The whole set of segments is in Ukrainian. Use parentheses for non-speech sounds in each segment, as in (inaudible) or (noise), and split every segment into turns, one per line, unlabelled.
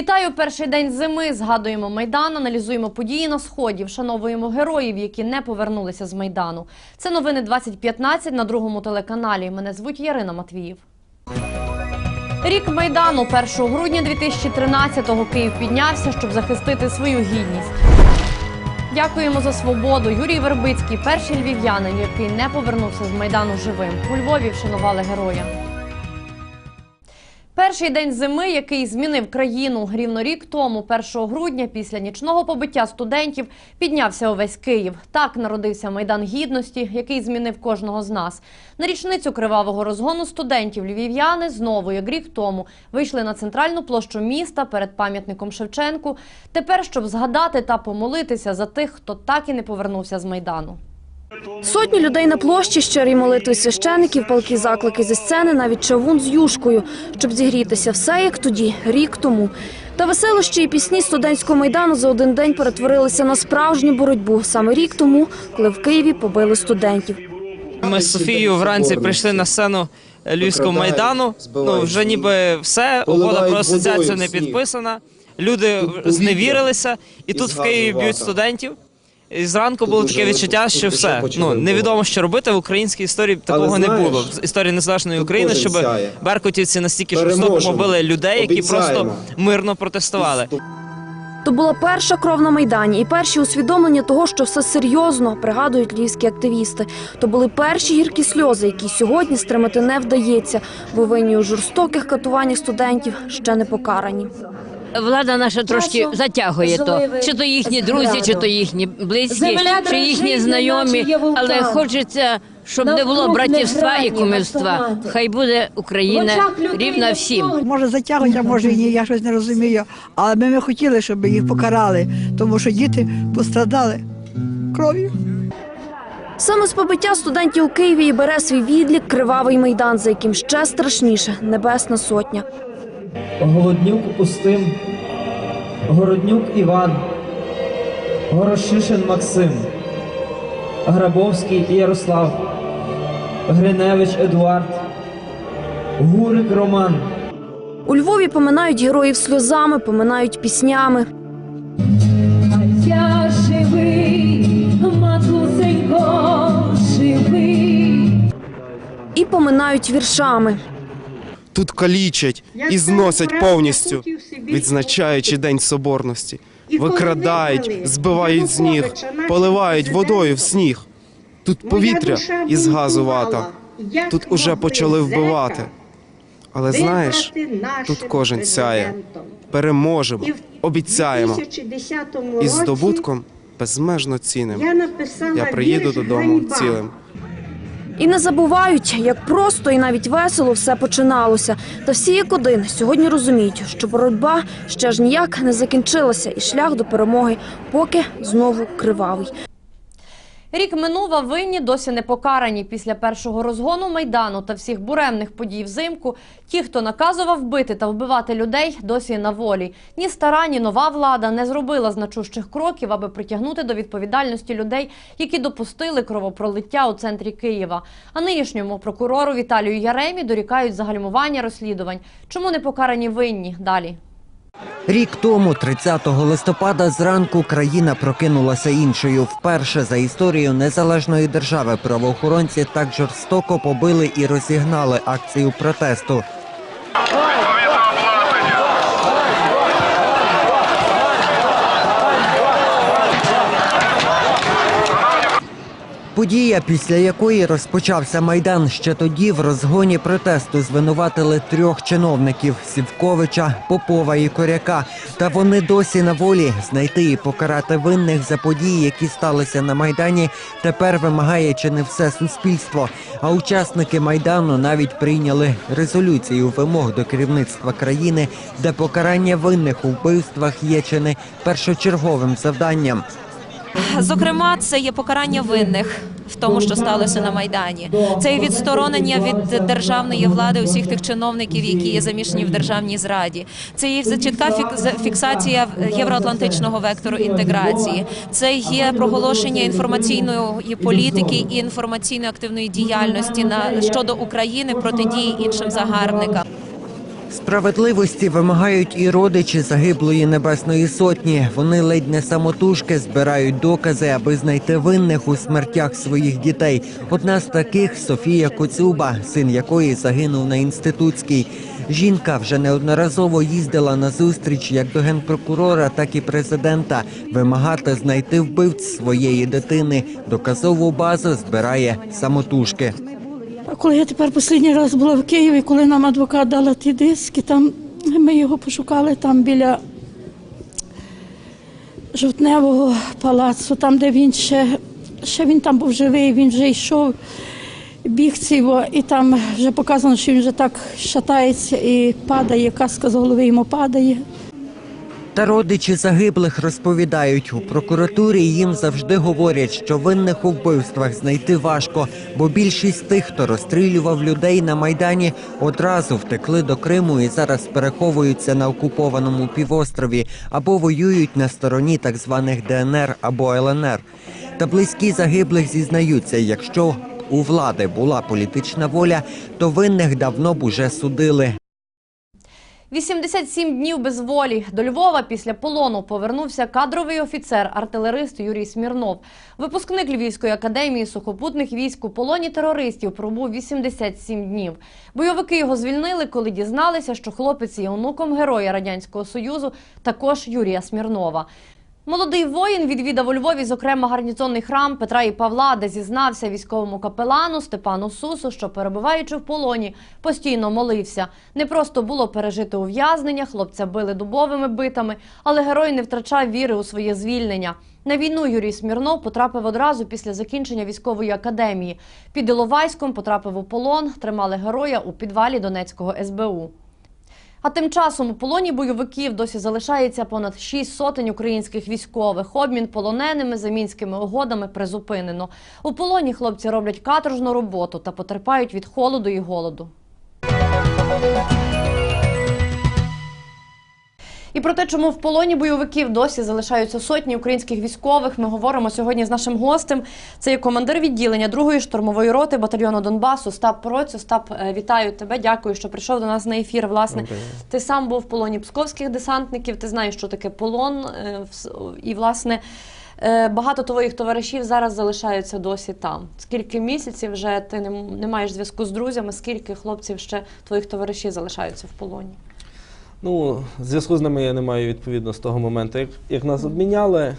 Вітаю перший день зими. Згадуємо майдан, аналізуємо події на сході, вшановуємо героїв, які не повернулися з майдану. Це новини 2015 на другому телеканалі. Мене звуть Ярина Матвіїв. Рік майдану 1 грудня 2013-го Київ піднявся, щоб захистити свою гідність. Дякуємо за свободу. Юрій Вербицький, перший львів'янин, який не повернувся з майдану живим. У Львові вшанували героя. Перший день зими, який змінив країну рівно рік тому, 1 грудня, після нічного побиття студентів, піднявся увесь Київ. Так народився майдан гідності, який змінив кожного з нас. На річницю кривавого розгону студентів львів'яни знову, як рік тому, вийшли на центральну площу міста перед пам'ятником Шевченку. Тепер, щоб згадати та помолитися за тих, хто так і не повернувся з майдану.
Сотні людей на площі, щирі молитви священиків, палки заклики зі сцени, навіть чавун з юшкою, щоб зігрітися все як тоді, рік тому. Та веселощі і пісні студентського майдану за один день перетворилися на справжню боротьбу саме рік тому, коли в Києві побили студентів.
Ми з Софією вранці прийшли на сцену Львівського майдану. Ну вже ніби все, угода про асоціацію не підписана. Люди зневірилися, і тут в Києві б'ють студентів. І зранку було таке відчуття, що все ну невідомо, що робити в українській історії такого не було. В історії незалежної України, щоб
сяє.
беркутівці настільки жорстоко побили людей, які просто мирно протестували.
То була перша кров на майдані і перші усвідомлення того, що все серйозно пригадують львівські активісти. То були перші гіркі сльози, які сьогодні стримати не вдається, бо винні у жорстоких катуваннях студентів ще не покарані.
Влада наша трошки затягує то. Чи то їхні друзі, чи то їхні близькі, чи їхні знайомі. Але хочеться, щоб не було братівства і кумівства. Хай буде Україна рівна всім.
Може затягують, а може і ні, я щось не розумію. Але ми б хотіли, щоб їх покарали, тому що діти пострадали кров'ю.
Саме з побиття студентів у Києві і бере свій відлік кривавий майдан, за яким ще страшніше небесна сотня.
Голоднюк Устим, Городнюк Іван, Горошишин Максим, Грабовський Ярослав, Гриневич Едуард, Гурик Роман.
У Львові поминають героїв сльозами, поминають піснями.
Я живий, матусенько, живий.
І поминають віршами.
Тут калічать і зносять повністю, відзначаючи День Соборності. Викрадають, збивають з ніг, поливають водою в сніг. Тут повітря із газу вата. Тут уже почали вбивати. Але знаєш, тут кожен сяє. Переможемо, обіцяємо. І здобутком безмежно цінним. Я приїду додому цілим.
І не забувають, як просто і навіть весело все починалося. Та всі як один сьогодні розуміють, що боротьба ще ж ніяк не закінчилася, і шлях до перемоги поки знову кривавий.
Рік минув, а винні досі не покарані. Після першого розгону майдану та всіх буремних подій взимку. Ті, хто наказував бити та вбивати людей, досі на волі. Ні стара, ні нова влада не зробила значущих кроків, аби притягнути до відповідальності людей, які допустили кровопролиття у центрі Києва. А нинішньому прокурору Віталію Яремі дорікають загальмування розслідувань. Чому не покарані винні? Далі.
Рік тому, 30 листопада, зранку країна прокинулася іншою. Вперше за історію незалежної держави правоохоронці так жорстоко побили і розігнали акцію протесту. Подія, після якої розпочався майдан, ще тоді в розгоні протесту звинуватили трьох чиновників Сівковича, Попова і Коряка. Та вони досі на волі знайти і покарати винних за події, які сталися на майдані. Тепер вимагає чи не все суспільство. А учасники майдану навіть прийняли резолюцію вимог до керівництва країни, де покарання винних у вбивствах є чи не першочерговим завданням.
Зокрема, це є покарання винних в тому, що сталося на майдані. Це є відсторонення від державної влади усіх тих чиновників, які є замішані в державній зраді. Це є чітка фік- фіксація євроатлантичного вектору інтеграції. Це є проголошення інформаційної політики і інформаційно активної діяльності на щодо України протидії іншим загарбникам.
Справедливості вимагають і родичі загиблої небесної сотні. Вони ледь не самотужки збирають докази, аби знайти винних у смертях своїх дітей. Одна з таких Софія Коцюба, син якої загинув на інститутській. Жінка вже неодноразово їздила на зустріч як до генпрокурора, так і президента. Вимагати знайти вбивць своєї дитини. Доказову базу збирає самотужки.
А коли я тепер останній раз була в Києві, коли нам адвокат дала ті диски, там ми його пошукали там біля жовтневого палацу, там, де він ще, ще він там був живий, він вже йшов, біг ціво, і там вже показано, що він вже так шатається і падає, каска з голови йому падає.
Та родичі загиблих розповідають, у прокуратурі їм завжди говорять, що винних у вбивствах знайти важко, бо більшість тих, хто розстрілював людей на майдані, одразу втекли до Криму і зараз переховуються на окупованому півострові або воюють на стороні так званих ДНР або ЛНР. Та близькі загиблих зізнаються, якщо у влади була політична воля, то винних давно б уже судили.
87 днів без волі. До Львова після полону повернувся кадровий офіцер, артилерист Юрій Смірнов. Випускник Львівської академії сухопутних військ у полоні терористів пробув 87 днів. Бойовики його звільнили, коли дізналися, що хлопець є онуком героя Радянського Союзу, також Юрія Смірнова. Молодий воїн відвідав у Львові, зокрема, гарнізонний храм Петра і Павла, де зізнався військовому капелану Степану Сусу, що, перебуваючи в полоні, постійно молився. Не просто було пережити ув'язнення, хлопця били дубовими битами, але герой не втрачав віри у своє звільнення. На війну Юрій Смірнов потрапив одразу після закінчення військової академії. Під Іловайськом потрапив у полон, тримали героя у підвалі Донецького СБУ. А тим часом у полоні бойовиків досі залишається понад шість сотень українських військових. Обмін полоненими за мінськими угодами призупинено. У полоні хлопці роблять каторжну роботу та потерпають від холоду і голоду. І про те, чому в полоні бойовиків досі залишаються сотні українських військових, ми говоримо сьогодні з нашим гостем. Це є командир відділення другої штурмової роти батальйону Донбасу Стап Проць. Остап, е, вітаю тебе. Дякую, що прийшов до нас на ефір. Власне, ти сам був в полоні псковських десантників. Ти знаєш, що таке полон, е, і власне. е, Багато твоїх товаришів зараз залишаються досі там. Скільки місяців вже ти не маєш зв'язку з друзями? Скільки хлопців ще твоїх товаришів залишаються в полоні?
Ну, зв'язку з ними я не маю відповідно з того моменту, як, як нас обміняли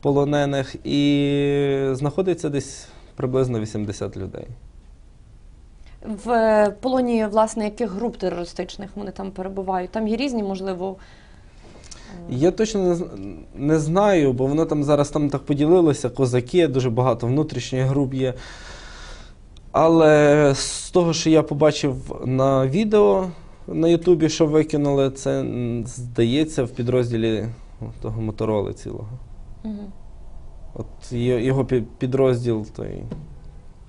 полонених, і знаходиться десь приблизно 80 людей.
В е, полоні, власне, яких груп терористичних вони там перебувають? Там є різні, можливо.
Я точно не знаю, бо воно там зараз там так поділилося, козаки, дуже багато внутрішніх груп є. Але з того, що я побачив на відео на Ютубі, що викинули, це здається в підрозділі того мотороли цілого.
Мгм.
От його його підрозділ, той,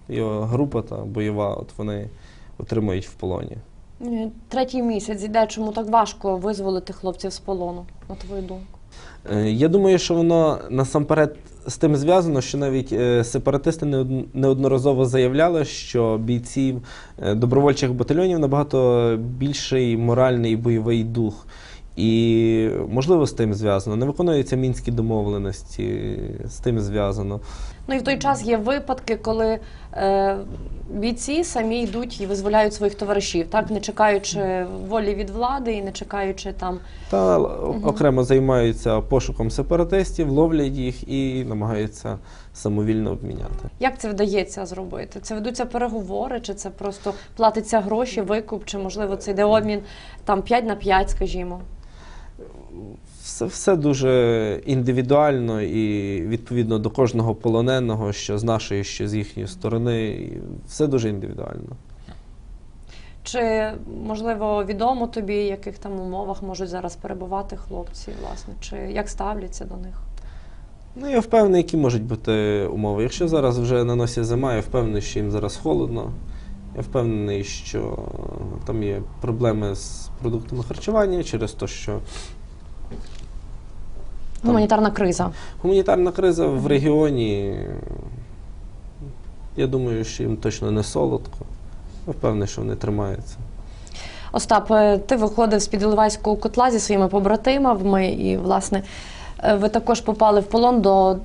його група та бойова, от вони отримують в полоні.
Е, Третій місяць іде, чому так важко визволити хлопців з полону, на твою думку?
Е, Я думаю, що воно насамперед з тим зв'язано, що навіть е, сепаратисти неодноразово заявляли, що бійців е, добровольчих батальйонів набагато більший моральний і бойовий дух. І можливо з тим зв'язано. Не виконуються мінські домовленості, з тим зв'язано.
Ну і в той час є випадки, коли е, бійці самі йдуть і визволяють своїх товаришів, так не чекаючи волі від влади і не чекаючи там.
Та окремо займаються пошуком сепаратистів, ловлять їх і намагаються самовільно обміняти.
Як це вдається зробити? Це ведуться переговори, чи це просто платиться гроші, викуп, чи можливо це йде обмін там 5 на 5, скажімо.
Все, все дуже індивідуально і відповідно до кожного полоненого, що з нашої, що з їхньої сторони. Все дуже індивідуально.
Чи можливо відомо тобі, в яких там умовах можуть зараз перебувати хлопці, власне, чи як ставляться до них?
Ну, я впевнений, які можуть бути умови. Якщо зараз вже на носі зима, я впевнений, що їм зараз холодно. Я впевнений, що там є проблеми з продуктами харчування через те, що
Гуманітарна криза.
гуманітарна криза в регіоні. Я думаю, що їм точно не солодко. Я впевнений, що вони тримаються.
Остап, е, ти виходив з під Іловайського котла зі своїми побратимами, і, власне, е, ви також попали в полон до,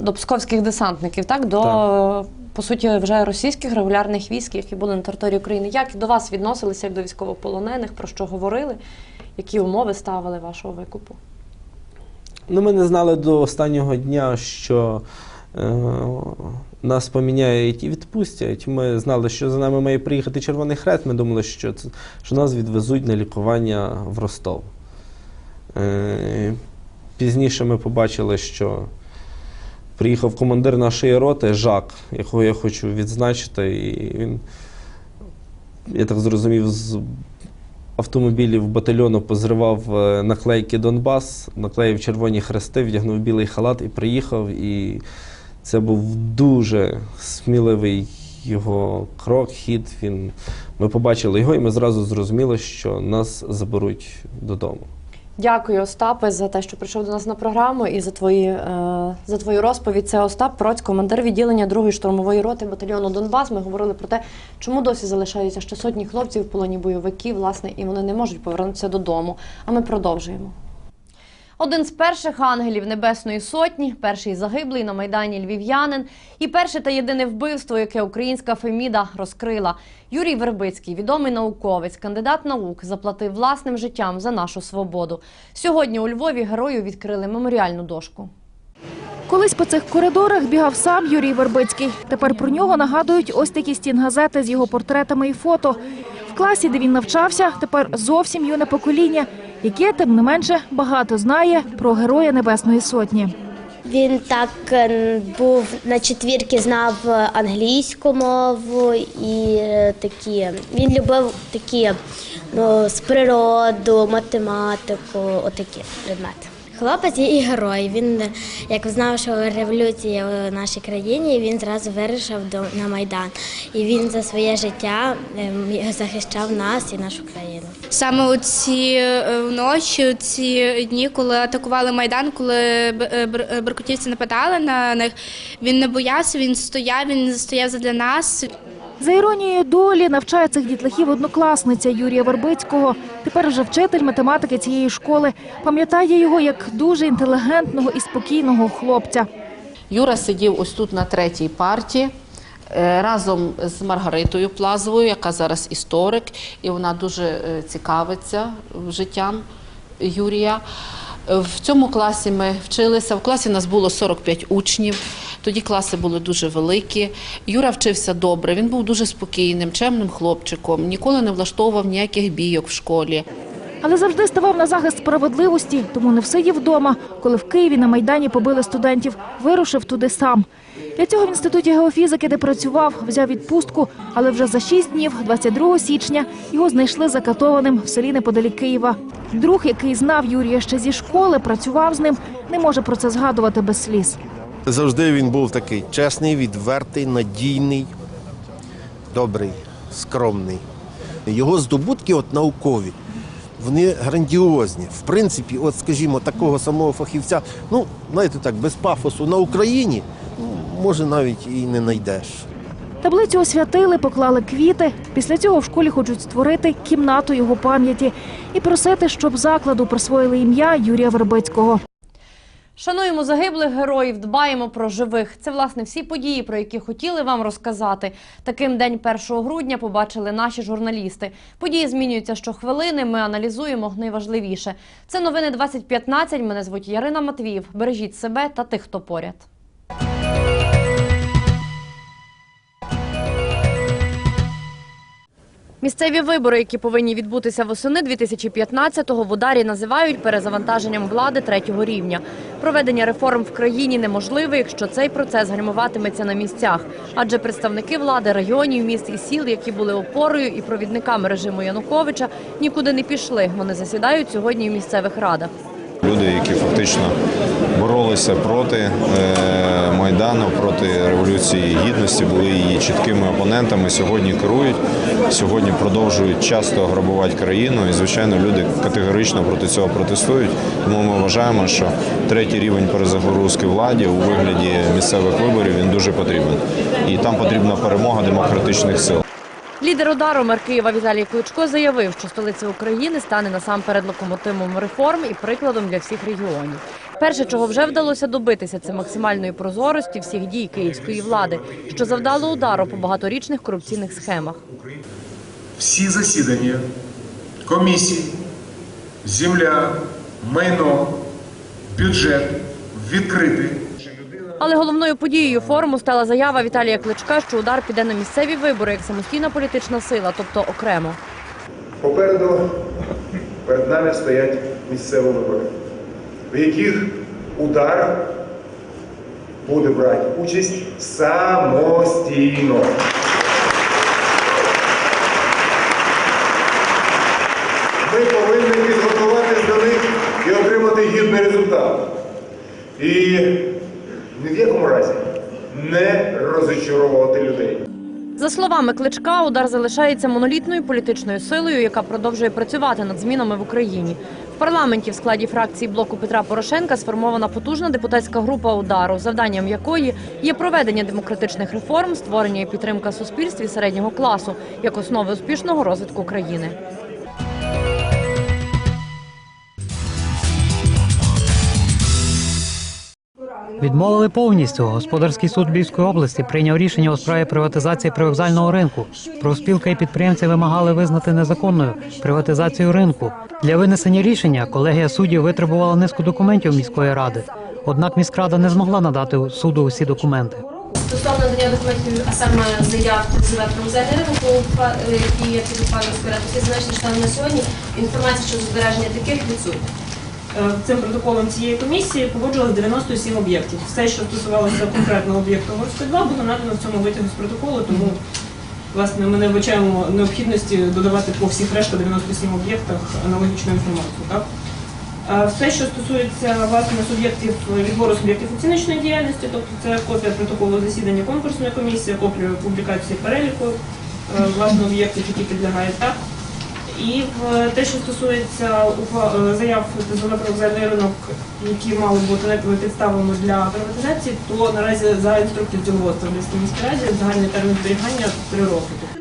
до псковських десантників, так? До,
Так.
По суті, вже російських регулярних військ, які були на території України. Як до вас відносилися як до військовополонених, про що говорили? Які умови ставили вашого викупу?
Ну, ми не знали до останнього дня, що е, нас поміняють і відпустять. Ми знали, що за нами має приїхати Червоний Хрест. Ми думали, що, що нас відвезуть на лікування в Ростов. Е, пізніше ми побачили, що приїхав командир нашої роти Жак, якого я хочу відзначити. І він, я так зрозумів, з автомобілів батальйону позривав е, наклейки Донбас, наклеїв червоні хрести, вдягнув білий халат і приїхав. І це був дуже сміливий його крок, хід. Він, ми побачили його, і ми зразу зрозуміли, що нас заберуть додому.
Дякую, Остапе, за те, що прийшов до нас на програму і за твої е, за твою розповідь. Це Остап Проць, командир відділення 2-ї штурмової роти батальйону Донбас. Ми говорили про те, чому досі залишаються ще сотні хлопців в полоні бойовиків, власне, і вони не можуть повернутися додому. А ми продовжуємо. Один з перших ангелів Небесної Сотні, перший загиблий на майдані львів'янин, і перше та єдине вбивство, яке українська Феміда розкрила. Юрій Вербицький, відомий науковець, кандидат наук, заплатив власним життям за нашу свободу. Сьогодні у Львові герою відкрили меморіальну дошку.
Колись по цих коридорах бігав сам Юрій Вербицький. Тепер про нього нагадують ось такі стінгазети з його портретами і фото. Класі, де він навчався, тепер зовсім юне покоління, яке, тим не менше, багато знає про героя Небесної Сотні.
Він так е, був на четвірки, знав англійську мову і е, такі. Він любив такі ну, з природу, математику, отакі предмети. Хлопець і герой. Він як знав, що революція в нашій країні, він зразу вирішив до на майдан. І він за своє життя ем, захищав нас і нашу країну.
Саме у ці е, вночі, у ці дні, коли атакували майдан, коли е, е, беркутівці нападали на них, він не боявся, він стояв, він стояв задля нас.
За іронією долі навчає цих дітлахів однокласниця Юрія Вербицького. Тепер вже вчитель математики цієї школи. Пам'ятає його як дуже інтелігентного і спокійного хлопця.
Юра сидів ось тут на третій парті е, разом з Маргаритою Плазовою, яка зараз історик, і вона дуже е, цікавиться життям Юрія. В цьому класі ми вчилися. В класі нас було 45 учнів. Тоді класи були дуже великі. Юра вчився добре. Він був дуже спокійним, чемним хлопчиком, ніколи не влаштовував ніяких бійок в школі.
Але завжди ставав на захист справедливості, тому не все є вдома. Коли в Києві на Майдані побили студентів, вирушив туди сам. Для цього в інституті геофізики, де працював, взяв відпустку, але вже за шість днів, 22 січня, його знайшли закатованим в селі неподалік Києва. Друг, який знав Юрія ще зі школи, працював з ним, не може про це згадувати без сліз.
Завжди він був такий чесний, відвертий, надійний, добрий, скромний. Його здобутки от наукові, вони грандіозні. В принципі, от, скажімо, такого самого фахівця, ну, знаєте так, без пафосу на Україні, може, навіть і не знайдеш.
Таблицю освятили, поклали квіти. Після цього в школі хочуть створити кімнату його пам'яті і просити, щоб закладу присвоїли ім'я Юрія Вербицького.
Шануємо загиблих героїв, дбаємо про живих. Це власне всі події, про які хотіли вам розказати. Таким день 1 грудня побачили наші журналісти. Події змінюються щохвилини. Ми аналізуємо найважливіше. Це новини 2015. Мене звуть Ярина Матвіїв. Бережіть себе та тих, хто поряд. Місцеві вибори, які повинні відбутися восени 2015-го, в ударі називають перезавантаженням влади третього рівня. Проведення реформ в країні неможливе, якщо цей процес гальмуватиметься на місцях. Адже представники влади районів, міст і сіл, які були опорою і провідниками режиму Януковича, нікуди не пішли. Вони засідають сьогодні в місцевих радах.
Люди, які фактично боролися проти е, Майдану, проти Революції Гідності, були її чіткими опонентами, сьогодні керують, сьогодні продовжують часто грабувати країну. І, звичайно, люди категорично проти цього протестують. Тому ми вважаємо, що третій рівень перезагрузки владі у вигляді місцевих виборів він дуже потрібен. І там потрібна перемога демократичних сил.
Лідер удару мер Києва Віталій Кличко заявив, що столиця України стане насамперед локомотивом реформ і прикладом для всіх регіонів. Перше, чого вже вдалося добитися, це максимальної прозорості всіх дій київської влади, що завдало удару по багаторічних корупційних схемах.
всі засідання комісій, земля, майно, бюджет відкритий.
Але головною подією форуму стала заява Віталія Кличка, що удар піде на місцеві вибори як самостійна політична сила, тобто окремо.
Попереду перед нами стоять місцеві вибори, в яких удар буде брати участь самостійно. Ми повинні підготуватись до них і отримати гідний результат. І ні в якому разі не розочаровувати людей.
За словами Кличка, удар залишається монолітною політичною силою, яка продовжує працювати над змінами в Україні. В парламенті в складі фракції блоку Петра Порошенка сформована потужна депутатська група удару, завданням якої є проведення демократичних реформ, створення і підтримка суспільстві середнього класу як основи успішного розвитку країни.
Відмовили повністю. Господарський суд Львівської області прийняв рішення у справі приватизації привокзального ринку. Профспілка і підприємці вимагали визнати незаконною приватизацію ринку. Для винесення рішення колегія суддів витребувала низку документів міської ради. Однак міськрада не змогла надати суду усі документи.
Стосовно надання документів, а саме заяв про музейний ринок, які є під ухвалою ради, всі там на сьогодні інформація щодо збереження таких відсутня.
Е, Цим протоколом цієї комісії погоджували 97 об'єктів. Все, що стосувалося конкретного об'єкту Горської 2, було надано в цьому витягу з протоколу, тому власне ми не вбачаємо необхідності додавати по всіх решта 97 об'єктах аналогічну інформацію. Так? Все, що стосується власне суб'єктів відбору суб'єктів оціночної діяльності, тобто це копія протоколу засідання конкурсної комісії, копія публікації переліку е, власне об'єктів, які підлягають так. І в те, що стосується е, заяв ТЗВ про ринок, які мали бути підставами для приватизації, то наразі за інструкцією в Львівській міській раді загальний термін зберігання три роки.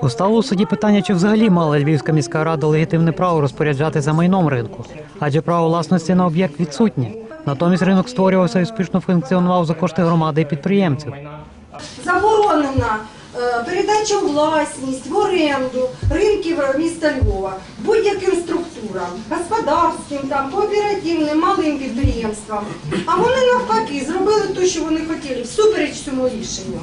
Постало у суді питання, чи взагалі мала Львівська міська рада легітимне право розпоряджатися майном ринку, адже право власності на об'єкт відсутнє. Натомість ринок створювався і успішно функціонував за кошти громади і підприємців.
Заборонена е, передача у власність, в оренду ринків міста Львова будь-яким структурам, господарським, там, кооперативним, малим підприємствам. А вони навпаки зробили те, що вони хотіли, всупереч цьому рішенню.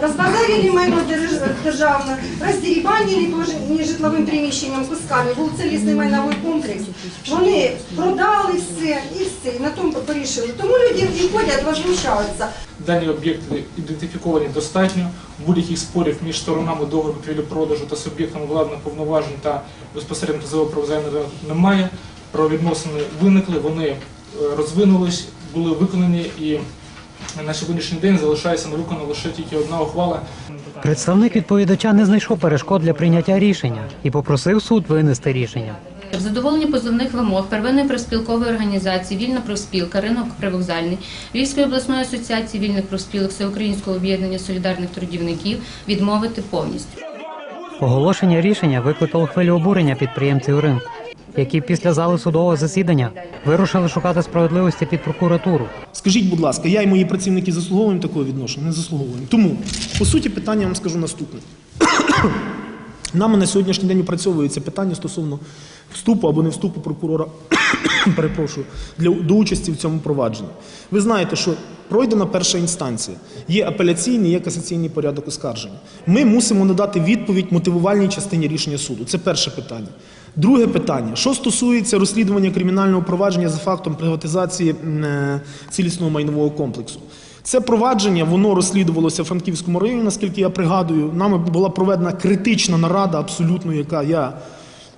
Разбазарили держ- державне, роздерибанили теж нежитловим приміщенням кусками, був цілісний майновий комплекс. Вони продали все і все, і на тому порішили. Тому люди приходять, возмущаються.
Дані об'єкти ідентифіковані достатньо. Будь-яких спорів між сторонами договору купівлі-продажу та суб'єктами владних повноважень та безпосередньо про ринок немає. Правовідносини виникли, вони е, розвинулись, були виконані і на сьогоднішній день залишається невиконана лише тільки одна ухвала.
Представник відповідача не знайшов перешкод для прийняття рішення і попросив суд винести рішення.
В задоволенні позовних вимог первинної профспілкової організації Вільна профспілка, ринок привокзальний, Львівської обласної асоціації вільних профспілок Всеукраїнського об'єднання солідарних трудівників відмовити повністю.
Оголошення рішення викликало хвилю обурення підприємців ринку, які після зали судового засідання вирушили шукати справедливості під прокуратуру.
Скажіть, будь ласка, я і мої працівники заслуговуємо такого відношення? Не заслуговуємо. Тому, по суті, питання вам скажу наступне. (coughs) Нами на сьогоднішній день опрацьовується питання стосовно вступу або не вступу прокурора (coughs) перепрошую, для, до участі в цьому провадженні. Ви знаєте, що пройдена перша інстанція, є апеляційний, є касаційний порядок оскарження. Ми мусимо надати відповідь мотивувальній частині рішення суду. Це перше питання. Друге питання: що стосується розслідування кримінального провадження за фактом приватизації е, цілісного майнового комплексу. Це провадження воно розслідувалося в Франківському районі, наскільки я пригадую. Нами була проведена критична нарада, абсолютно, яка я.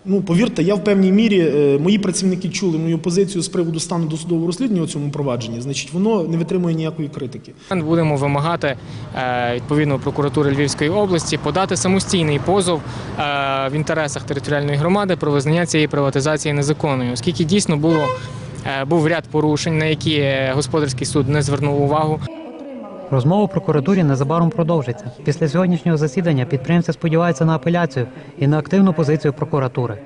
Ну, повірте, я в певній мірі, е, мої працівники чули мою позицію з приводу стану досудового розслідування у цьому провадженні. Значить, воно не витримує ніякої критики.
Будемо вимагати е, відповідно прокуратури Львівської області подати самостійний позов е, в інтересах територіальної громади про визнання цієї приватизації незаконною, оскільки дійсно було був ряд порушень, на які господарський суд не звернув увагу.
Розмова в прокуратурі незабаром продовжиться. Після сьогоднішнього засідання підприємці сподіваються на апеляцію і на активну позицію прокуратури.